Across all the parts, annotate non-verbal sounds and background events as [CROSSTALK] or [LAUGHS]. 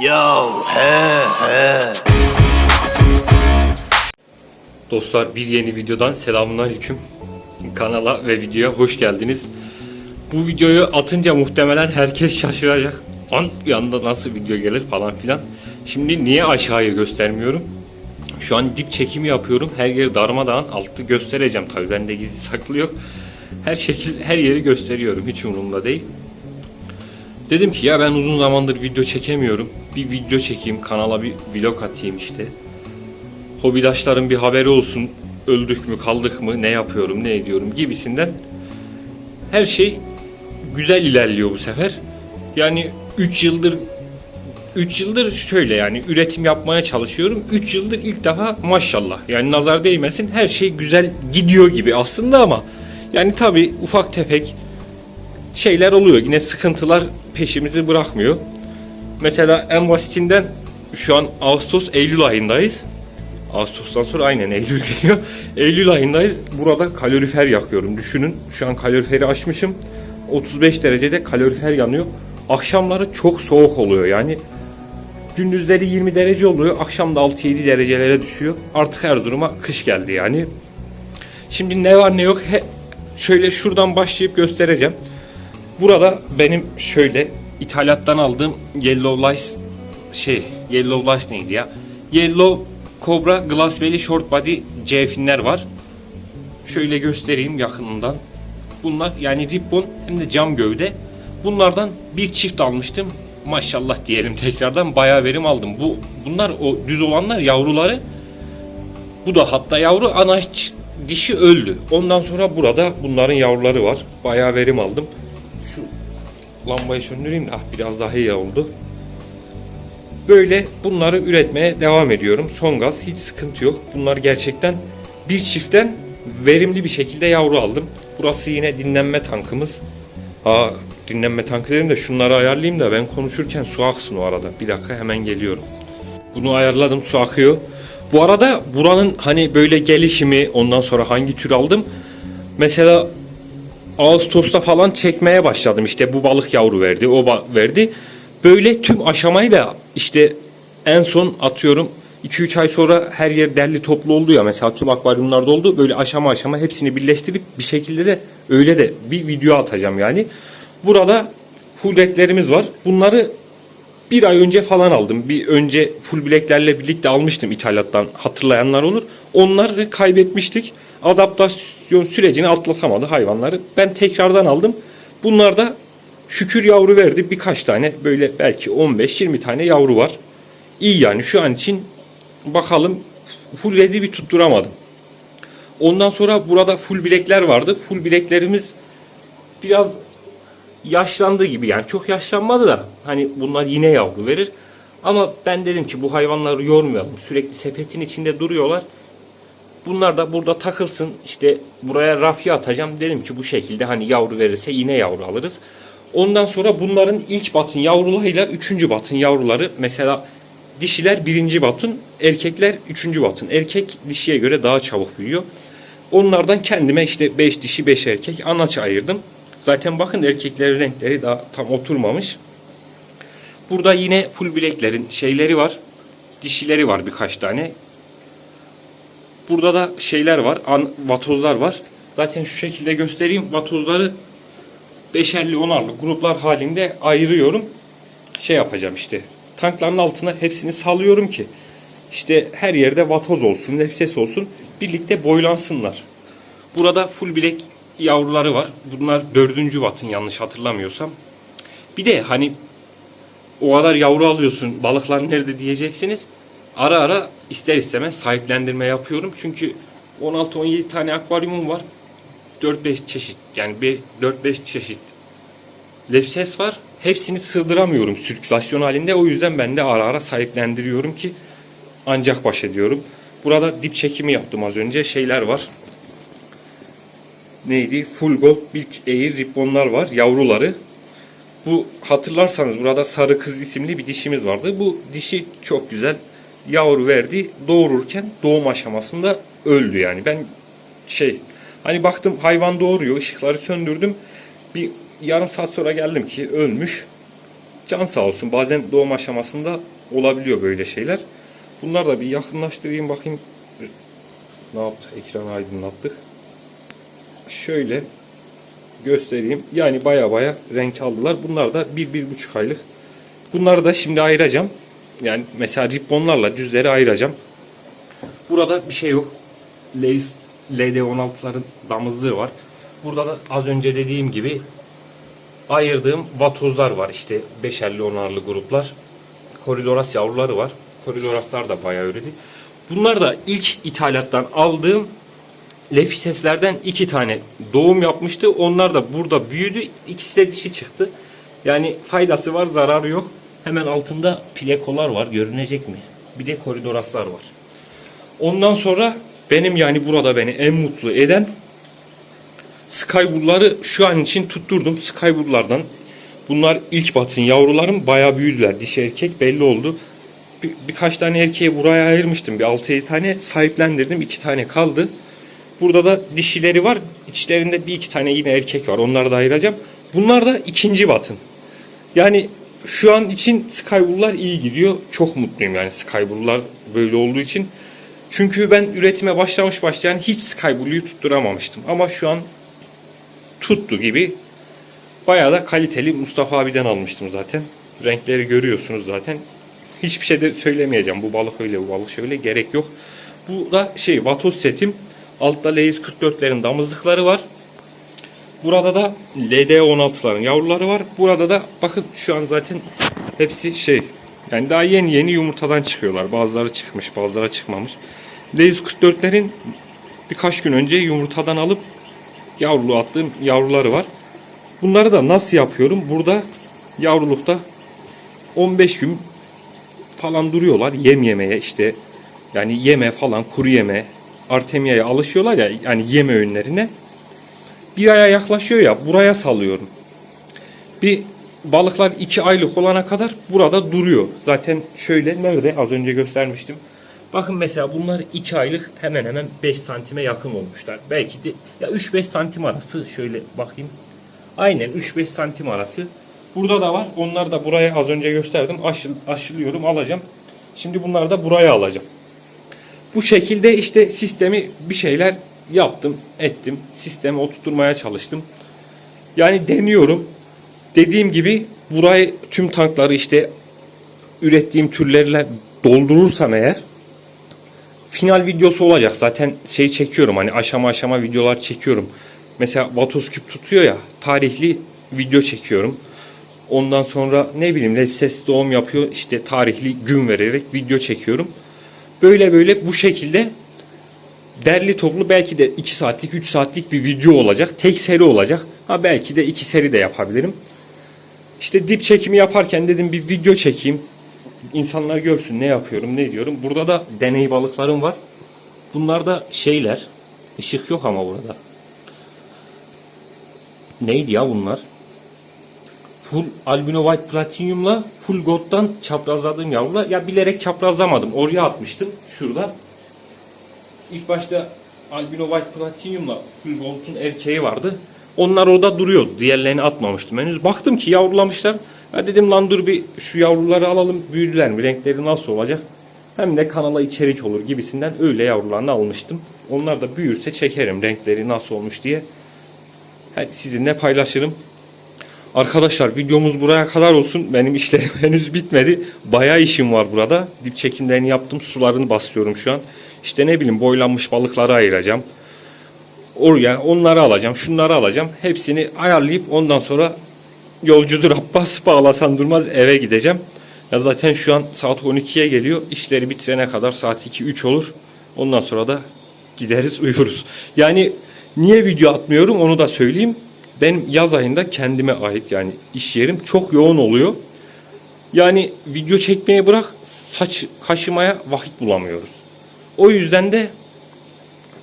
Yo he he. Dostlar bir yeni videodan selamünaleyküm. Kanala ve videoya hoş geldiniz. Bu videoyu atınca muhtemelen herkes şaşıracak. An yanında nasıl video gelir falan filan. Şimdi niye aşağıyı göstermiyorum? Şu an dik çekimi yapıyorum. Her yeri darmadağın. Altı göstereceğim tabii. Bende gizli saklı yok. Her şekil her yeri gösteriyorum. Hiç umurumda değil. Dedim ki ya ben uzun zamandır video çekemiyorum. Bir video çekeyim, kanala bir vlog atayım işte. Hobidaşların bir haberi olsun. Öldük mü, kaldık mı, ne yapıyorum, ne ediyorum gibisinden. Her şey güzel ilerliyor bu sefer. Yani 3 yıldır 3 yıldır şöyle yani üretim yapmaya çalışıyorum. 3 yıldır ilk defa maşallah yani nazar değmesin her şey güzel gidiyor gibi aslında ama yani tabi ufak tefek şeyler oluyor. Yine sıkıntılar peşimizi bırakmıyor. Mesela en basitinden şu an Ağustos Eylül ayındayız. Ağustos'tan sonra aynen Eylül [LAUGHS] geliyor. Eylül ayındayız. Burada kalorifer yakıyorum. Düşünün şu an kaloriferi açmışım. 35 derecede kalorifer yanıyor. Akşamları çok soğuk oluyor. Yani gündüzleri 20 derece oluyor. Akşam da 6-7 derecelere düşüyor. Artık Erzurum'a kış geldi yani. Şimdi ne var ne yok he, şöyle şuradan başlayıp göstereceğim. Burada benim şöyle ithalattan aldığım Yellow Lice şey Yellow Lice neydi ya? Yellow Cobra Glass Belly Short Body C finler var. Şöyle göstereyim yakınından. Bunlar yani ribbon hem de cam gövde. Bunlardan bir çift almıştım. Maşallah diyelim tekrardan bayağı verim aldım. Bu bunlar o düz olanlar yavruları. Bu da hatta yavru ana ç- dişi öldü. Ondan sonra burada bunların yavruları var. Bayağı verim aldım. Şu lambayı söndüreyim de ah biraz daha iyi oldu. Böyle bunları üretmeye devam ediyorum. Son gaz hiç sıkıntı yok. Bunlar gerçekten bir çiftten verimli bir şekilde yavru aldım. Burası yine dinlenme tankımız. Aa, dinlenme tankı dedim de şunları ayarlayayım da ben konuşurken su aksın o arada. Bir dakika hemen geliyorum. Bunu ayarladım su akıyor. Bu arada buranın hani böyle gelişimi ondan sonra hangi tür aldım. Mesela Ağustos'ta falan çekmeye başladım. İşte bu balık yavru verdi, o verdi. Böyle tüm aşamayı da işte en son atıyorum 2-3 ay sonra her yer derli toplu oldu ya mesela tüm akvaryumlarda oldu. Böyle aşama aşama hepsini birleştirip bir şekilde de öyle de bir video atacağım yani. Burada full redlerimiz var. Bunları bir ay önce falan aldım. Bir önce full bileklerle birlikte almıştım ithalattan hatırlayanlar olur. Onları kaybetmiştik. Adaptasyon sürecini atlatamadı hayvanları. Ben tekrardan aldım. Bunlar da şükür yavru verdi. Birkaç tane böyle belki 15-20 tane yavru var. İyi yani şu an için bakalım full red'i bir tutturamadım. Ondan sonra burada full bilekler vardı. Full bileklerimiz biraz yaşlandı gibi yani çok yaşlanmadı da hani bunlar yine yavru verir. Ama ben dedim ki bu hayvanları yormayalım. Sürekli sepetin içinde duruyorlar. Bunlar da burada takılsın. İşte buraya rafya atacağım. Dedim ki bu şekilde hani yavru verirse yine yavru alırız. Ondan sonra bunların ilk batın yavrularıyla üçüncü batın yavruları mesela dişiler birinci batın, erkekler üçüncü batın. Erkek dişiye göre daha çabuk büyüyor. Onlardan kendime işte 5 dişi 5 erkek anaç ayırdım. Zaten bakın erkeklerin renkleri daha tam oturmamış. Burada yine full bileklerin şeyleri var. Dişileri var birkaç tane. Burada da şeyler var. An, vatozlar var. Zaten şu şekilde göstereyim. Vatozları 5'erli 10'arlı gruplar halinde ayırıyorum. Şey yapacağım işte. Tankların altına hepsini salıyorum ki işte her yerde vatoz olsun, nefes olsun. Birlikte boylansınlar. Burada full bilek yavruları var. Bunlar dördüncü vatın yanlış hatırlamıyorsam. Bir de hani o kadar yavru alıyorsun balıklar nerede diyeceksiniz. Ara ara ister istemez sahiplendirme yapıyorum. Çünkü 16-17 tane akvaryumum var. 4-5 çeşit yani 4-5 çeşit lepses var. Hepsini sığdıramıyorum sirkülasyon halinde. O yüzden ben de ara ara sahiplendiriyorum ki ancak baş ediyorum. Burada dip çekimi yaptım az önce. Şeyler var. Neydi? Full Gold Bilk Air ribbonlar var. Yavruları. Bu hatırlarsanız burada sarı kız isimli bir dişimiz vardı. Bu dişi çok güzel yavru verdi. Doğururken doğum aşamasında öldü yani. Ben şey hani baktım hayvan doğuruyor. ışıkları söndürdüm. Bir yarım saat sonra geldim ki ölmüş. Can sağ olsun. Bazen doğum aşamasında olabiliyor böyle şeyler. Bunlar da bir yakınlaştırayım bakayım. Ne yaptık? Ekranı aydınlattık. Şöyle göstereyim. Yani baya baya renk aldılar. Bunlar da 1-1,5 aylık. Bunları da şimdi ayıracağım. Yani mesela ribbonlarla düzleri ayıracağım. Burada bir şey yok. Lace LD16'ların damızlığı var. Burada da az önce dediğim gibi ayırdığım vatozlar var. İşte 5'erli 10'arlı gruplar. Koridoras yavruları var. Koridoraslar da bayağı üredi. Bunlar da ilk ithalattan aldığım Lepisteslerden iki tane doğum yapmıştı. Onlar da burada büyüdü. İkisi de dişi çıktı. Yani faydası var, zararı yok. Hemen altında plekolar var. Görünecek mi? Bir de koridoraslar var. Ondan sonra benim yani burada beni en mutlu eden Skybull'ları şu an için tutturdum. Skybull'lardan bunlar ilk batın yavrularım bayağı büyüdüler. Dişi erkek belli oldu. Bir, birkaç tane erkeği buraya ayırmıştım. Bir 6-7 tane sahiplendirdim. 2 tane kaldı. Burada da dişileri var. İçlerinde bir iki tane yine erkek var. Onları da ayıracağım. Bunlar da ikinci batın. Yani şu an için Skybull'lar iyi gidiyor. Çok mutluyum yani Skybull'lar böyle olduğu için. Çünkü ben üretime başlamış başlayan hiç Skybull'u tutturamamıştım. Ama şu an tuttu gibi. Bayağı da kaliteli Mustafa abiden almıştım zaten. Renkleri görüyorsunuz zaten. Hiçbir şey de söylemeyeceğim. Bu balık öyle, bu balık şöyle gerek yok. Bu da şey vatoz setim. Altta L144'lerin damızlıkları var. Burada da LD16'ların yavruları var. Burada da bakın şu an zaten hepsi şey yani daha yeni yeni yumurtadan çıkıyorlar. Bazıları çıkmış, bazıları çıkmamış. L144'lerin birkaç gün önce yumurtadan alıp yavrulu attığım yavruları var. Bunları da nasıl yapıyorum? Burada yavrulukta 15 gün falan duruyorlar yem yemeye işte yani yeme falan kuru yeme Artemia'ya alışıyorlar ya yani yeme öğünlerine. Bir aya yaklaşıyor ya buraya salıyorum. Bir balıklar iki aylık olana kadar burada duruyor. Zaten şöyle nerede az önce göstermiştim. Bakın mesela bunlar 2 aylık hemen hemen 5 santime yakın olmuşlar. Belki de ya 3-5 santim arası şöyle bakayım. Aynen 3-5 santim arası. Burada da var. Onları da buraya az önce gösterdim. Aşıl, aşılıyorum alacağım. Şimdi bunları da buraya alacağım. Bu şekilde işte sistemi bir şeyler yaptım, ettim. Sistemi oturtmaya çalıştım. Yani deniyorum. Dediğim gibi burayı tüm tankları işte ürettiğim türlerle doldurursam eğer final videosu olacak. Zaten şey çekiyorum hani aşama aşama videolar çekiyorum. Mesela Vatos Küp tutuyor ya tarihli video çekiyorum. Ondan sonra ne bileyim Lepses doğum yapıyor işte tarihli gün vererek video çekiyorum. Böyle böyle bu şekilde derli toplu belki de 2 saatlik 3 saatlik bir video olacak. Tek seri olacak. Ha belki de 2 seri de yapabilirim. İşte dip çekimi yaparken dedim bir video çekeyim. İnsanlar görsün ne yapıyorum ne diyorum. Burada da deney balıklarım var. Bunlar da şeyler. Işık yok ama burada. Neydi ya bunlar? Full albino white platinyumla full gold'dan çaprazladığım yavrular. Ya bilerek çaprazlamadım. Oraya atmıştım. Şurada. İlk başta albino white platinyumla full gold'un erkeği vardı. Onlar orada duruyor. Diğerlerini atmamıştım henüz. Baktım ki yavrulamışlar. Ya dedim lan dur bir şu yavruları alalım. Büyüdüler mi? Renkleri nasıl olacak? Hem de kanala içerik olur gibisinden öyle yavrularını almıştım. Onlar da büyürse çekerim renkleri nasıl olmuş diye. Sizinle paylaşırım. Arkadaşlar videomuz buraya kadar olsun. Benim işlerim [LAUGHS] henüz bitmedi. Bayağı işim var burada. Dip çekimlerini yaptım. Sularını basıyorum şu an. İşte ne bileyim boylanmış balıkları ayıracağım. Oraya onları alacağım. Şunları alacağım. Hepsini ayarlayıp ondan sonra yolcudur Abbas [LAUGHS] bağlasan durmaz eve gideceğim. Ya zaten şu an saat 12'ye geliyor. İşleri bitirene kadar saat 2-3 olur. Ondan sonra da gideriz uyuruz. Yani niye video atmıyorum onu da söyleyeyim. Benim yaz ayında kendime ait yani iş yerim çok yoğun oluyor. Yani video çekmeye bırak saç kaşımaya vakit bulamıyoruz. O yüzden de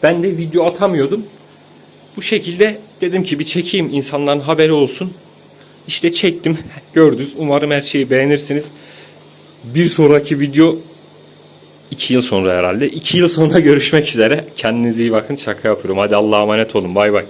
ben de video atamıyordum. Bu şekilde dedim ki bir çekeyim insanların haberi olsun. İşte çektim [LAUGHS] gördünüz. Umarım her şeyi beğenirsiniz. Bir sonraki video 2 yıl sonra herhalde. 2 yıl sonra [LAUGHS] görüşmek üzere. Kendinize iyi bakın. Şaka yapıyorum. Hadi Allah'a emanet olun. Bay bay.